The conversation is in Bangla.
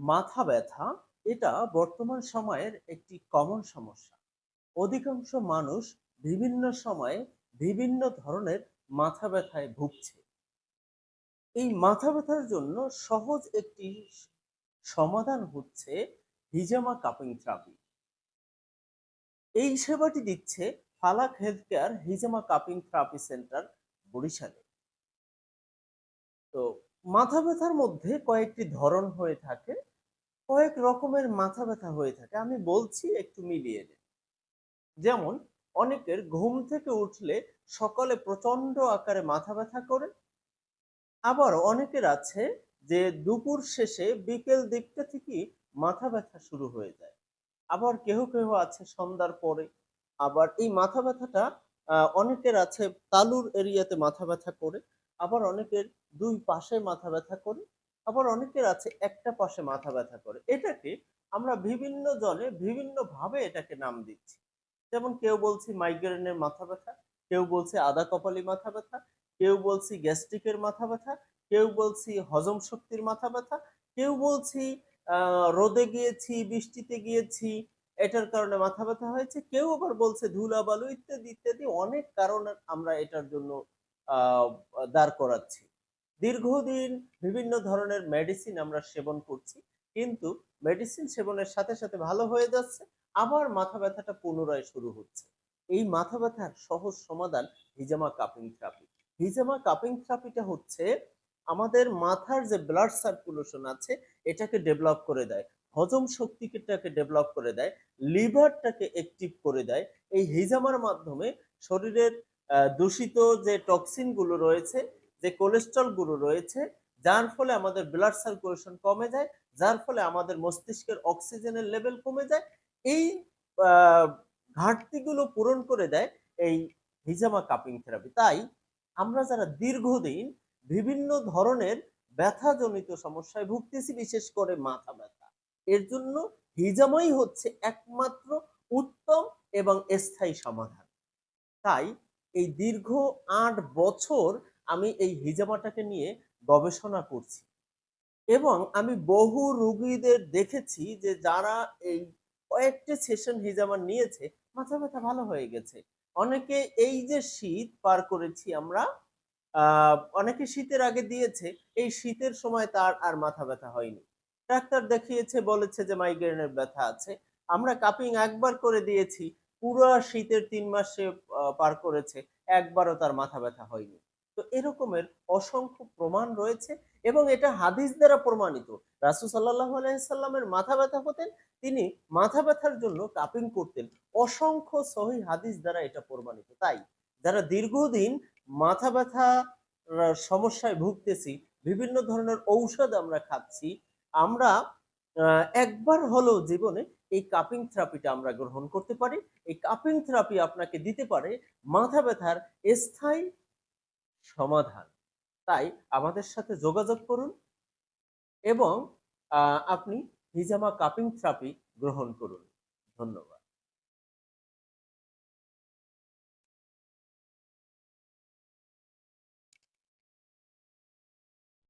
মাথা ব্যথা, এটা বর্তমান সময়ের একটি কমন সমস্যা। অধিকাংশ মানুষ বিভিন্ন সময়ে বিভিন্ন ধরনের মাথা ব্যথায় ভুগছে। এই মাথা ব্যথার জন্য সহজ একটি সমাধান হচ্ছে হিজামা কাপিং থেরাপি এই সেবাটি দিচ্ছে ফালাক হেলথ কেয়ার হিজামা কাপিং থেরাপি সেন্টার বরিশালে। তো মাথা ব্যথার মধ্যে কয়েকটি ধরন হয়ে থাকে। কয়েক রকমের মাথা ব্যথা হয়ে থাকে। আমি বলছি একটু মিলিয়ে নিন যেমন, অনেকের ঘুম থেকে উঠলে সকালে প্রচণ্ড আকারে মাথা ব্যথা করে। আবার অনেকের আছে যে দুপুর শেষে বিকেল দিকটা থেকে মাথা ব্যথা শুরু হয়ে যায়। আবার কেহ কেহ আছে সন্ধ্যার পরে। আবার এই মাথা ব্যথাটা অনেকের আছে তালুর এরিয়াতে মাথা ব্যথা করে। আবার অনেকের দুই পাশে মাথা ব্যথা করে। আবার অনেকের আছে একটা পাশে মাথা ব্যথা করে। এটাকে আমরা বিভিন্ন জনে বিভিন্ন ভাবে এটাকে নাম দিচ্ছি। যেমন কেউ বলছি মাইগ্রেনের মাথা ব্যথা, কেউ বলছে আদা কপালি মাথা ব্যথা, কেউ বলছি গ্যাস্ট্রিকের মাথা ব্যথা, কেউ বলছি হজম শক্তির মাথা ব্যথা, কেউ বলছি রোদে গিয়েছি, বৃষ্টিতে গিয়েছি, এটার কারণে মাথা ব্যথা হয়েছে, কেউ আবার বলছে ধুলা, বালু ইত্যাদি ইত্যাদি অনেক কারণ আমরা এটার জন্য দাঁড় করাচ্ছি। দীর্ঘদিন বিভিন্ন ধরনের মেডিসিন আমরা সেবন করছি, কিন্তু মেডিসিন সেবনের সাথে সাথে ভালো হয়ে যাচ্ছে, আবার মাথা ব্যথাটা পুনরায় শুরু হচ্ছে। এই মাথা ব্যথার সহজ সমাধান হিজামা কাপিং থেরাপি হিজামা কাপিং থেরাপিটা হচ্ছে, আমাদের মাথার যে ব্লাড সার্কুলেশন আছে, এটাকে ডেভেলপ করে দেয়। হজম শক্তিটাকে ডেভেলপ করে দেয় লিভারটাকে অ্যাক্টিভ করে দেয়। এই হিজামার মাধ্যমে শরীরের দূষিত যে টক্সিনগুলো রয়েছে যে কোলেস্ট্রলগুলো রয়েছে, যার ফলে আমাদের ব্লাড সার্কুলেশন কমে যায়, যার ফলে আমাদের মস্তিষ্কের অক্সিজেনের লেভেল কমে যায়, এই ঘাটতিগুলো পূরণ করে দেয় এই হিজামা কাপিং থেরাপি তাই আমরা যারা দীর্ঘদিন বিভিন্ন ধরনের ব্যথাজনিত সমস্যায় ভুগতেছি, বিশেষ করে মাথা ব্যথা, এর জন্য হিজামাই হচ্ছে একমাত্র উত্তম এবং স্থায়ী সমাধান। তাই এই দীর্ঘ আট বছর আমি এই হিজামাটাকে নিয়ে গবেষণা করছি। এবং আমি বহু রুগীদের দেখেছি যে যারা এই কয়েকটি সেশন হিজামা নিয়েছে, মাথা ব্যথা ভালো হয়ে গেছে। অনেকে এই যে শীত পার করেছি আমরা অনেকে শীতের আগে দিয়েছে, এই শীতের সময় তার আর মাথা ব্যথা হয়নি। ডাক্তার দেখিয়েছে, বলেছে যে মাইগ্রেনের ব্যথা আছে। আমরা কাপিং একবার করে দিয়েছি, পুরো শীতের তিন মাসে পার করেছে, একবারও তার মাথা ব্যথা হয়নি। এরকমের অসংখ্য প্রমাণ রয়েছে এবং এটা হাদিস দ্বারা প্রমাণিত। রাসুল সাল্লাহ আলাইসাল্লামের মাথা ব্যথা হতেন, তিনি মাথা ব্যথার জন্য কাপিং করতেন। অসংখ্য সহি হাদিস দ্বারা এটা প্রমাণিত। তাই যারা দীর্ঘদিন মাথা ব্যথা সমস্যায় ভুগতেছি, বিভিন্ন ধরনের ঔষধ আমরা খাচ্ছি, আমরা একবার হলেও জীবনে এই কাপিং থেরাপিটা আমরা গ্রহণ করতে পারি। এই কাপিং থেরাপি আপনাকে দিতে পারে মাথা ব্যথার স্থায়ী সমাধান। তাই আমাদের সাথে যোগাযোগ করুন এবং আপনি হিজামা কাপিং থেরাপি গ্রহণ করুন। ধন্যবাদ।